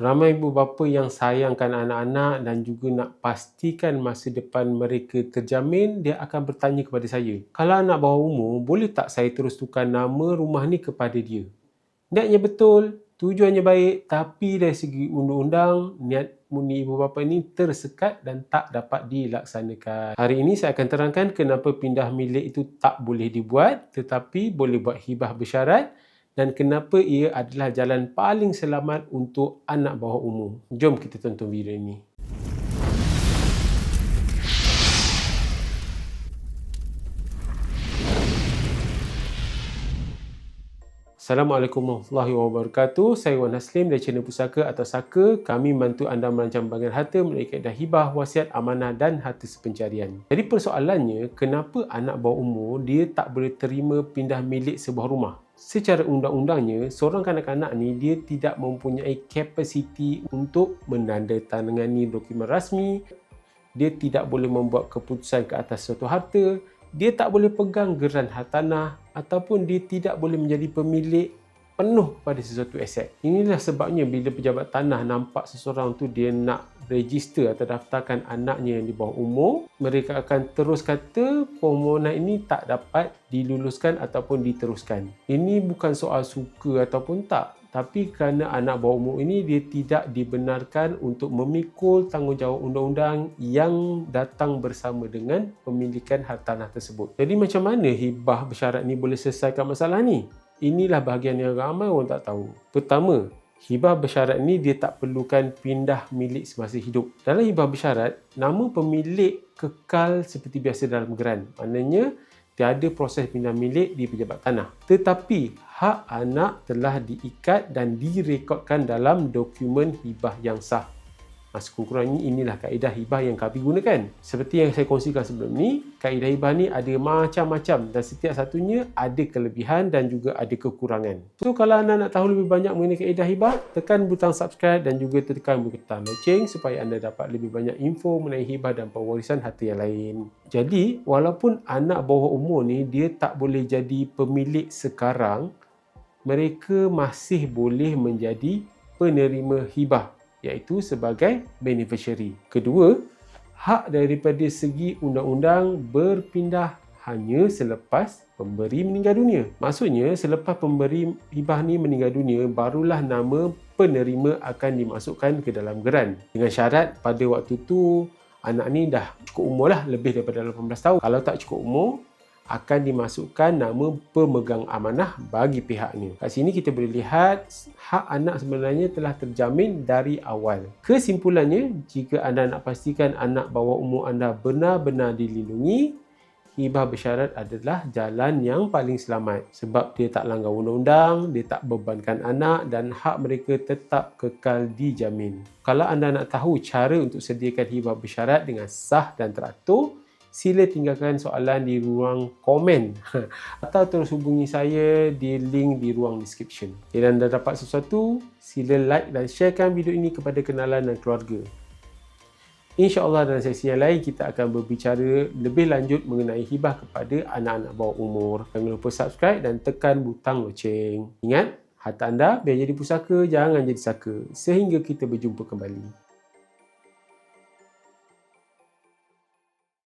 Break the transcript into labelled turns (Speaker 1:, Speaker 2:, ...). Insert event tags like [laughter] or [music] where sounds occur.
Speaker 1: Ramai ibu bapa yang sayangkan anak-anak dan juga nak pastikan masa depan mereka terjamin, dia akan bertanya kepada saya, kalau anak bawah umur, boleh tak saya terus tukar nama rumah ni kepada dia? Niatnya betul, tujuannya baik, tapi dari segi undang-undang, niat murni ibu bapa ini tersekat dan tak dapat dilaksanakan. Hari ini saya akan terangkan kenapa pindah milik itu tak boleh dibuat, tetapi boleh buat hibah bersyarat dan kenapa ia adalah jalan paling selamat untuk anak bawah umur. Jom kita tonton video ini. Assalamualaikum warahmatullahi wabarakatuh. Saya Wan Haslim dari channel Pusaka atau Saka. Kami membantu anda merancang bangan harta melalui kaedah hibah, wasiat, amanah dan harta sepencarian. Jadi persoalannya, kenapa anak bawah umur dia tak boleh terima pindah milik sebuah rumah? Secara undang-undangnya, seorang kanak-kanak ni dia tidak mempunyai kapasiti untuk menandatangani dokumen rasmi, dia tidak boleh membuat keputusan ke atas suatu harta, dia tak boleh pegang geran hartanah ataupun dia tidak boleh menjadi pemilik penuh kepada sesuatu aset. Inilah sebabnya bila pejabat tanah nampak seseorang tu dia nak register atau daftarkan anaknya yang di bawah umur, mereka akan terus kata permohonan ini tak dapat diluluskan ataupun diteruskan. Ini bukan soal suka ataupun tak, tapi kerana anak bawah umur ini dia tidak dibenarkan untuk memikul tanggungjawab undang-undang yang datang bersama dengan pemilikan hartanah tersebut. Jadi macam mana hibah bersyarat ni boleh selesaikan masalah ni? Inilah bahagian yang ramai orang tak tahu. Pertama, hibah bersyarat ni dia tak perlukan pindah milik semasa hidup. Dalam hibah bersyarat, nama pemilik kekal seperti biasa dalam geran. Maknanya, tiada proses pindah milik di pejabat tanah. Tetapi, hak anak telah diikat dan direkodkan dalam dokumen hibah yang sah. Sekurang-kurangnya inilah kaedah hibah yang kami gunakan. Seperti yang saya kongsikan sebelum ni, kaedah hibah ni ada macam-macam dan setiap satunya ada kelebihan dan juga ada kekurangan. So kalau anda nak tahu lebih banyak mengenai kaedah hibah, tekan butang subscribe dan juga tekan butang loceng supaya anda dapat lebih banyak info mengenai hibah dan pewarisan harta yang lain. Jadi, walaupun anak bawah umur ni dia tak boleh jadi pemilik sekarang, mereka masih boleh menjadi penerima hibah iaitu sebagai beneficiary. Kedua, hak daripada segi undang-undang berpindah hanya selepas pemberi meninggal dunia. Maksudnya, selepas pemberi hibah ni meninggal dunia, barulah nama penerima akan dimasukkan ke dalam geran. Dengan syarat pada waktu tu, anak ni dah cukup umur lah, lebih daripada 18 tahun. Kalau tak cukup umur, akan dimasukkan nama pemegang amanah bagi pihaknya. Kat sini kita boleh lihat hak anak sebenarnya telah terjamin dari awal. Kesimpulannya, jika anda nak pastikan anak bawah umur anda benar-benar dilindungi, hibah bersyarat adalah jalan yang paling selamat sebab dia tak langgar undang-undang, dia tak bebankan anak dan hak mereka tetap kekal dijamin. Kalau anda nak tahu cara untuk sediakan hibah bersyarat dengan sah dan teratur, sila tinggalkan soalan di ruang komen [laughs] atau terus hubungi saya di link di ruang description. Jika anda dapat sesuatu, sila like dan sharekan video ini kepada kenalan dan keluarga. InsyaAllah dalam sesi yang lain kita akan berbicara lebih lanjut mengenai hibah kepada anak-anak bawah umur. Jangan lupa subscribe dan tekan butang loceng. Ingat, harta anda biar jadi pusaka, jangan jadi saka. Sehingga kita berjumpa kembali.